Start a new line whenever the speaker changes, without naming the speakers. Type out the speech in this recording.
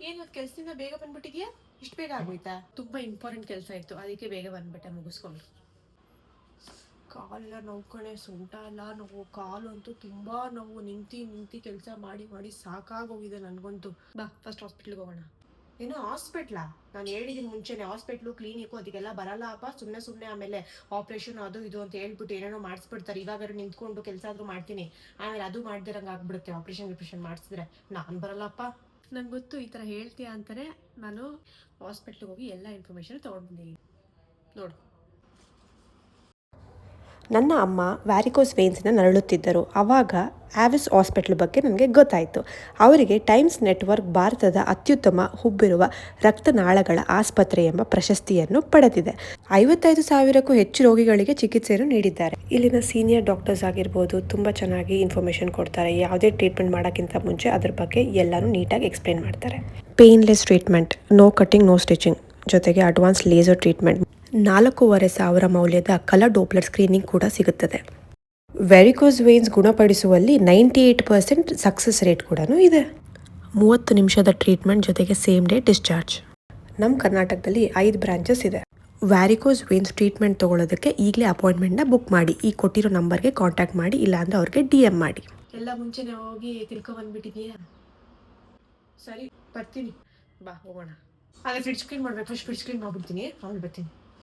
ಏನು ಕೆಲಸದಿಂದ ಬೇಗ ಬಂದ್ಬಿಟ್ಟಿದ್ಯಾ? ಇಷ್ಟು ಬೇಗ ಆಗೋಯ್ತಾ? ತುಂಬಾ ಇಂಪಾರ್ಟೆಂಟ್ ಕೆಲಸ ಇತ್ತು. ಅದಕ್ಕೆ ಬೇಗ ಬಂದ್ಬಿಟ್ಟೆ ಮುಗಿಸ್ಕೊಂಡು. ಕಾಲೆಲ್ಲ ನೋವು ಕಣೆ ಸೊಂಟ ಎಲ್ಲ ನೋವು. ಕಾಲು ಅಂತೂ ತುಂಬಾ ನೋವು. ನಿಂತಿ ನಿಂತಿ ಕೆಲಸ ಮಾಡಿ ಮಾಡಿ ಸಾಕಾಗೋಗಿದೆ ನನಗಂತೂ. ಬಾ ಫಸ್ಟ್ ಹಾಸ್ಪಿಟ್ಲ್ಗೆ ಹೋಗೋಣ. ಏನು ಹಾಸ್ಪಿಟ್ಲಾ ನಾನು ಹೇಳಿದ್ದೀನಿ ಮುಂಚೆನೆ ಹಾಸ್ಪಿಟ್ಲು ಕ್ಲಿನಿಕ್ಕು ಅದಕ್ಕೆಲ್ಲ ಬರಲ್ಲ. ಅಪ್ಪ ಸುಮ್ಮನೆ ಸುಮ್ಮನೆ ಆಮೇಲೆ ಆಪ್ರೇಷನ್ ಅದು ಇದು ಅಂತ ಹೇಳ್ಬಿಟ್ಟು ಏನೇನೋ ಮಾಡಿಸ್ಬಿಡ್ತಾರೆ. ಇವಾಗ ನಿಂತ್ಕೊಂಡು ಕೆಲಸ ಆದರೂ ಮಾಡ್ತೀನಿ. ಆಮೇಲೆ ಅದು ಮಾಡ್ದಿರಂಗೆ ಆಗ್ಬಿಡುತ್ತೆ. ಆಪ್ರೇಷನ್ ಗಿಪ್ರೇಷನ್ ಮಾಡಿಸಿದ್ರೆ. ನಾನು ಬರಲ್ಲಪ್ಪ ನಂಗೆ ಗೊತ್ತು ಈ ಥರ ಹೇಳ್ತೀಯ ಅಂತಲೇ ನಾನು ಹಾಸ್ಪಿಟ್ಲಿಗೆ ಹೋಗಿ ಎಲ್ಲ ಇನ್ಫಾರ್ಮೇಷನ್ ತೊಗೊಂಡಿದ್ದೀನಿ ನೋಡು.
ನನ್ನ ಅಮ್ಮ ವ್ಯಾರಿಕೋಸ್ ವೇನ್ಸಿನ ನರಳುತ್ತಿದ್ದರು. ಆವಾಗ ಆವಿಸ್ ಹಾಸ್ಪಿಟ್ಲ್ ಬಗ್ಗೆ ನನಗೆ ಗೊತ್ತಾಯಿತು. ಅವರಿಗೆ ಟೈಮ್ಸ್ ನೆಟ್ವರ್ಕ್ ಭಾರತದ ಅತ್ಯುತ್ತಮ ಹುಬ್ಬಿರುವ ರಕ್ತನಾಳಗಳ ಆಸ್ಪತ್ರೆ ಎಂಬ ಪ್ರಶಸ್ತಿಯನ್ನು ಪಡೆದಿದೆ. ಐವತ್ತೈದು ಸಾವಿರಕ್ಕೂ ಹೆಚ್ಚು ರೋಗಿಗಳಿಗೆ ಚಿಕಿತ್ಸೆಯನ್ನು ನೀಡಿದ್ದಾರೆ. ಇಲ್ಲಿನ ಸೀನಿಯರ್ ಡಾಕ್ಟರ್ಸ್ ಆಗಿರ್ಬೋದು, ತುಂಬ ಚೆನ್ನಾಗಿ ಇನ್ಫಾರ್ಮೇಷನ್ ಕೊಡ್ತಾರೆ. ಯಾವುದೇ ಟ್ರೀಟ್ಮೆಂಟ್ ಮಾಡೋಕ್ಕಿಂತ ಮುಂಚೆ ಅದರ ಬಗ್ಗೆ ಎಲ್ಲನೂ ನೀಟಾಗಿ ಎಕ್ಸ್ಪ್ಲೇನ್ ಮಾಡ್ತಾರೆ. Painless treatment no cutting no stitching ಜೊತೆಗೆ ಅಡ್ವಾನ್ಸ್ ಲೇಸರ್ ಟ್ರೀಟ್ಮೆಂಟ್ ನಾಲ್ಕೂವರೆ ಸಾವಿರ ಮೌಲ್ಯದ ಕಲರ್ ಡೋಪ್ಲರ್ ಸ್ಕ್ರೀನಿಂಗ್ ಕೂಡ ಸಿಗುತ್ತದೆ. Varicose veins ಗುಣಪಡಿಸುವಲ್ಲಿ ninety eight percent success rate ಕೂಡ ಇದೆ. ಮೂವತ್ತು ನಿಮಿಷದ ಟ್ರೀಟ್ಮೆಂಟ್ ಜೊತೆಗೆ ಸೇಮ್ ಡೇ ಡಿಸ್ಚಾರ್ಜ್ ನಮ್ಮ ಕರ್ನಾಟಕದಲ್ಲಿ ಐದು ಬ್ರಾಂಚಸ್ ಇದೆ. ವ್ಯಾರಿಕೋಸ್ ವೇನ್ಸ್ ಟ್ರೀಟ್ಮೆಂಟ್ ತೊಗೊಳೋದಕ್ಕೆ ಈಗಲೇ ಅಪಾಯಿಂಟ್ಮೆಂಟ್ನ ಬುಕ್ ಮಾಡಿ. ಈ ಕೊಟ್ಟಿರೋ ನಂಬರ್ಗೆ ಕಾಂಟ್ಯಾಕ್ಟ್ ಮಾಡಿ, ಇಲ್ಲಾಂದ್ರೆ ಅವ್ರಿಗೆ ಡಿ ಎಂ ಮಾಡಿ.
ಎಲ್ಲ ಮುಂಚೆನೇ ಹೋಗಿ ತಿಳ್ಕೊ ಬಂದ್ಬಿಟ್ಟಿದೀಯಾ? ಸರಿ, ಬರ್ತೀನಿ. ಬಾ, ಹೋಗೋಣ. ಅದೇ ಫ್ರಿಡ್ಜ್ ಕ್ಲೀನ್ ಮಾಡ್ಬೇಕು. ಫ್ರಿಡ್ಜ್ ಕ್ಲೀನ್ ಮಾಡ್ಬಿಡ್ತೀನಿ. ಆಮೇಲೆ ಬರ್ತೀನಿ.